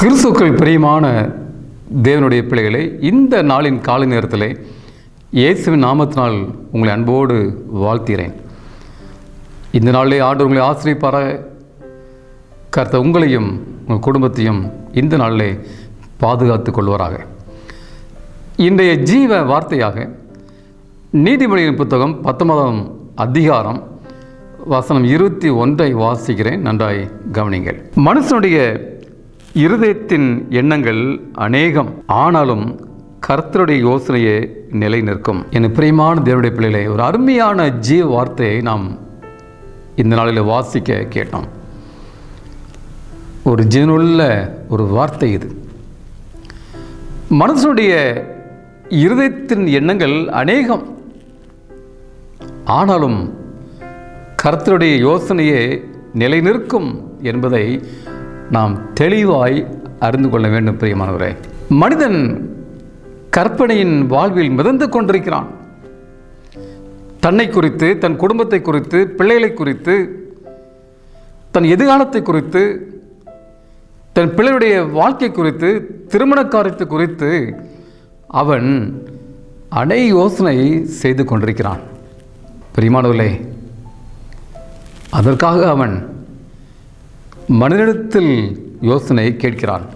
கிறிஸ்துக்கள் பிரியமான தேவனுடைய பிள்ளைகளை இந்த நாளின் காலை நேரத்தில் இயேசுவின் நாமத்தினால் உங்களை அன்போடு வாழ்த்துகிறேன். இந்த நாளிலே ஆண்டு உங்களை ஆசிரியப்பார கருத்த உங்களையும் உங்கள் குடும்பத்தையும் இந்த நாளிலே பாதுகாத்து கொள்வாராக. இன்றைய ஜீவ வார்த்தையாக நீதிமொழியின் புத்தகம் பத்தொன்பதாம் அதிகாரம் வசனம் இருபத்தி ஒன்றை வாசிக்கிறேன். நன்றாய் கவனிங்கள் மனுஷனுடைய இருதயத்தின் எண்ணங்கள் அநேகம் ஆனாலும் கர்த்தருடைய யோசனையே நிலை நிற்கும் என் பிரியமான தேவருடைய பிள்ளைகளே ஒரு அருமையான ஜீவ வார்த்தையை நாம் இந்த நாளில் வாசிக்க கேட்டோம். ஒரு ஜீவனுள்ள ஒரு வார்த்தை இது. மனசனுடைய இருதயத்தின் எண்ணங்கள் அநேகம் ஆனாலும் கர்த்தருடைய யோசனையே நிலை நிற்கும் என்பதை நாம் தெளிவாய் அறிந்து கொள்ள வேண்டும் பிரியமானவரே. மனிதன் கற்பனையின் வாழ்வில் மிதந்து கொண்டிருக்கிறான். தன்னை குறித்து தன் குடும்பத்தை குறித்து பிள்ளைகளை குறித்து தன் எதிர்காலத்தை குறித்து தன் பிள்ளையுடைய வாழ்க்கை குறித்து திருமண காரியத்தை குறித்து அவன் அடை யோசனை செய்து கொண்டிருக்கிறான். பிரிமானவர்களே அதற்காக அவன் மனிதனிடத்தில் யோசனை கேட்கிறான்.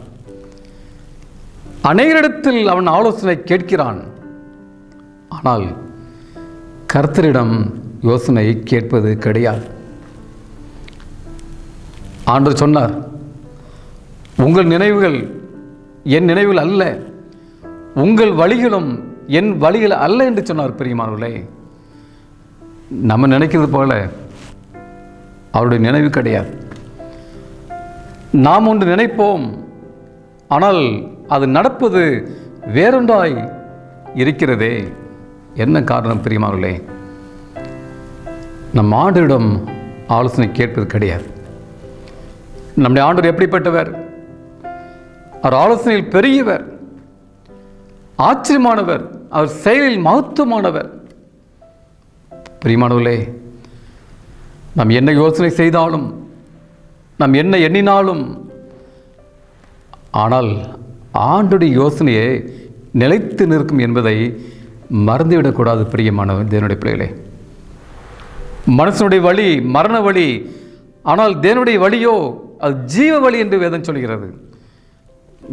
அநேகரிடத்தில் அவன் ஆலோசனை கேட்கிறான். ஆனால் கர்த்தரிடம் யோசனை கேட்பது கிடையாது. ஆண்டு சொன்னார் உங்கள் நினைவுகள் என் நினைவில் அல்ல. உங்கள் வழிகளும் என் வழிகள் அல்ல என்று சொன்னார் பெரியமானவர்களே. நம்ம நினைக்கிறது போல அவருடைய நினைவு கிடையாது. நாம் ஒன்று நினைப்போம். ஆனால் அது நடப்பது வேறொன்றாய் இருக்கிறதே. என்ன காரணம் பிரியமானவர்களே நம் ஆண்டரிடம் ஆலோசனை கேட்பது கிடையாது. நம்முடைய ஆண்டவர் எப்படிப்பட்டவர்? அவர் ஆலோசனையில் பெரியவர். ஆச்சரியமானவர். அவர் செயலில் மகத்துவமானவர். பிரியமானவர்களே நாம் என்ன யோசனை செய்தாலும் நாம் என்ன எண்ணினாலும். ஆனால் ஆண்டுடைய யோசனையே நிலைத்து நிற்கும் என்பதை மறந்துவிடக்கூடாது பிரியமான தேவனுடைய பிள்ளைகளே. மனுஷனுடைய வழி மரண வழி ஆனால் தேவனுடைய வழியோ அது ஜீவ வழி என்று வேதம் சொல்கிறது.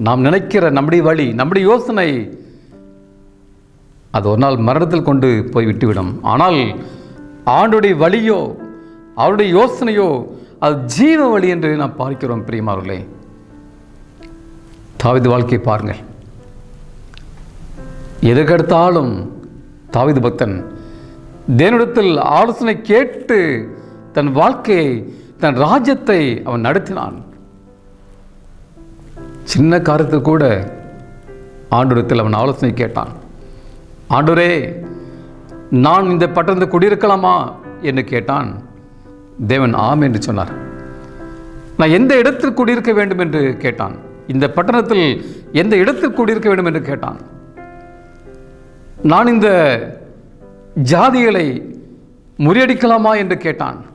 நாம் நினைக்கிற நம்முடைய வழி நம்முடைய யோசனை அது ஒரு நாள் மரணத்தில் கொண்டு போய் விட்டுவிடும். ஆனால் ஆண்டுடைய வழியோ அவருடைய யோசனையோ அது ஜீவ வழி என்று நாம் பார்க்கிறோம் பிரியமார்களே தாவிது வாழ்க்கையை பாருங்கள். எதற்கெடுத்தாலும் தாவிது பக்தன் தேவனிடத்தில் ஆலோசனை கேட்டு தன் வாழ்க்கையை தன் ராஜ்யத்தை அவன் நடத்தினான். சின்ன காரியத்தில் கூட ஆண்டோரத்தில் அவன் ஆலோசனை கேட்டான். ஆண்டோரே நான் இந்த பட்டணத்தை குடியிருக்கலாமா? என்று கேட்டான். தேவன் ஆம் என்று சொன்னார். நான் எந்த இடத்தில் குடியிருக்க வேண்டும் என்று கேட்டான். இந்த பட்டணத்தில் எந்த இடத்தில் குடியிருக்க வேண்டும் என்று கேட்டான். நான் இந்த ஜாதிகளை முறியடிக்கலாமா என்று கேட்டான்.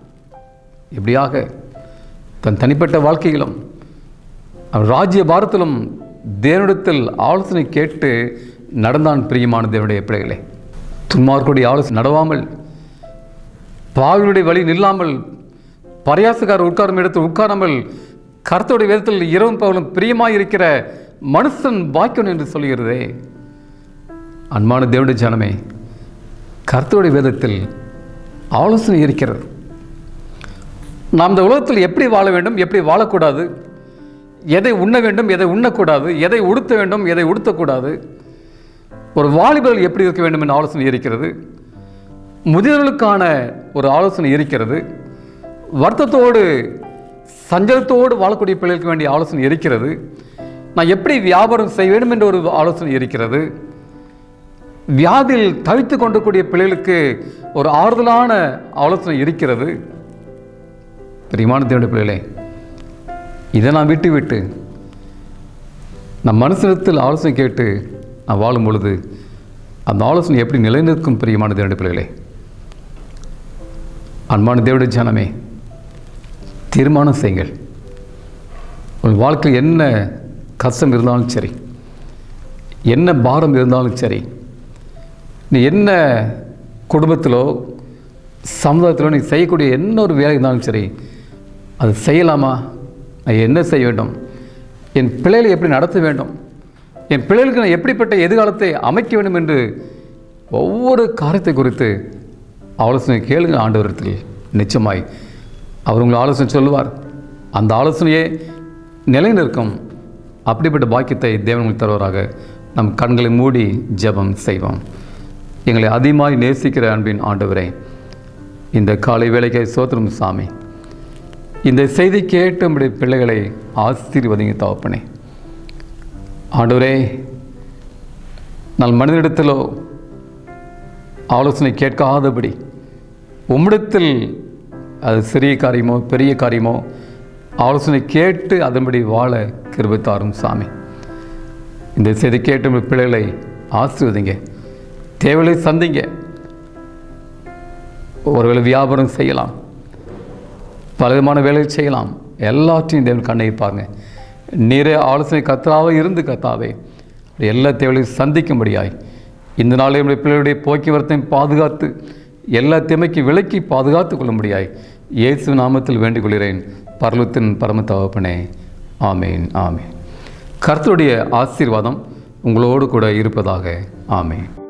இப்படியாக தன் தனிப்பட்ட வாழ்க்கையிலும் அவன் ராஜ்ய பாரத்திலும் தேவனிடத்தில் ஆலோசனை கேட்டு நடந்தான் பிரியமான தேவனுடைய பிள்ளைகளே. துன்மார்க்குடைய ஆலோசனை நடவாமல் பாவியுடைய வழி நில்லாமல் பரியாசக்காரர் உட்காரும் இடத்தில் உட்காராமல் கருத்துடைய வேதத்தில் இரவும் பகலும் பிரியமாக இருக்கிற மனுஷன் பாக்கியம் என்று சொல்கிறதே அன்பான தேவனுடைய ஜனமே கருத்துடைய வேதத்தில் ஆலோசனை இருக்கிறது. நாம் இந்த உலகத்தில் எப்படி வாழ வேண்டும் எப்படி வாழக்கூடாது எதை உண்ண வேண்டும் எதை உண்ணக்கூடாது எதை உடுத்த வேண்டும் எதை உடுத்தக்கூடாது ஒரு வாலிபர்கள் எப்படி இருக்க வேண்டும் என்ற ஆலோசனை இருக்கிறது. முதியவர்களுக்கான ஒரு ஆலோசனை இருக்கிறது. வருத்தத்தோடு சஞ்சலத்தோடு வாழக்கூடிய பிள்ளைகளுக்கு வேண்டிய ஆலோசனை இருக்கிறது. நான் எப்படி வியாபாரம் செய்ய வேண்டும் என்ற ஒரு ஆலோசனை இருக்கிறது. வியாதியில் தவித்து கொண்டக்கூடிய பிள்ளைகளுக்கு ஒரு ஆறுதலான ஆலோசனை இருக்கிறது. பிரியமான தேவனுடைய பிள்ளைகளே இதை நான் விட்டு விட்டு நம் மனுஷனத்தில் ஆலோசனை கேட்டு நான் வாழும் பொழுது அந்த ஆலோசனை எப்படி நிலைநிற்கும் பிரியமான தேவனுடைய பிள்ளைகளே? அன்பான தேவடைய ஜனமே தீர்மானம் செய்யுங்கள். உங்கள் வாழ்க்கையில் என்ன கஷ்டம் இருந்தாலும் சரி என்ன பாரம் இருந்தாலும் சரி நீ என்ன குடும்பத்திலோ சமுதாயத்திலோ நீ செய்யக்கூடிய என்ன ஒரு வேலை இருந்தாலும் சரி அது செய்யலாமா? நான் என்ன செய்ய வேண்டும்? என் பிள்ளைகளை எப்படி நடத்த வேண்டும்? என் பிள்ளைகளுக்கு நான் எப்படிப்பட்ட எதிர்காலத்தை அமைக்க வேண்டும் என்று ஒவ்வொரு காரியத்தை குறித்து ஆலோசனை கேளுங்க ஆண்டவரத்தில் நிச்சயமாய் அவர் உங்களை ஆலோசனை சொல்லுவார். அந்த ஆலோசனையே நிலைநிற்கும். அப்படிப்பட்ட பாக்கியத்தை தேவன் உங்களுக்கு தருவராக. நம் கண்களை மூடி ஜெபம் செய்வோம். எங்களை அதிகமாய் நேசிக்கிற அன்பின் ஆண்டவரே இந்த காலை வேலைக்கு சோத்திரம் சாமி இந்த செய்தி கேட்டு நம்முடைய பிள்ளைகளை ஆசீர்வதிங்க தவப்பனே ஆண்டவரே நான் மனிதனிடத்திலோ ஆலோசனை கேட்காதபடி உம்மிடத்தில் அது சிறிய காரியமோ பெரிய காரியமோ ஆலோசனை கேட்டு அதன்படி வாழ கிருபித்தாரும் சாமி. இந்த செய்தி கேட்டு உங்கள் பிள்ளைகளை ஆசிர்வதிங்க. தேவையை சந்திங்க. ஒருவேளை வியாபாரம் செய்யலாம். பலவிதமான வேலைகள் செய்யலாம். எல்லாத்தையும் தேவன் கண்ணை பாருங்க. நீரே ஆலோசனை கத்தாவே இருந்து கத்தாவே எல்லா தேவைகளையும் சந்திக்கும்படியாய். இந்த நாளில் நம்முடைய பிள்ளைகளுடைய போக்குவரத்தையும் பாதுகாத்து எல்லா திமைக்கு விலக்கி பாதுகாத்து முடியாய் இயேசு நாமத்தில் வேண்டிக் கொள்கிறேன் பரலத்தின் பரம ஆமேன் ஆமேன். கர்த்தருடைய ஆசீர்வாதம் உங்களோடு கூட இருப்பதாக ஆமேன்.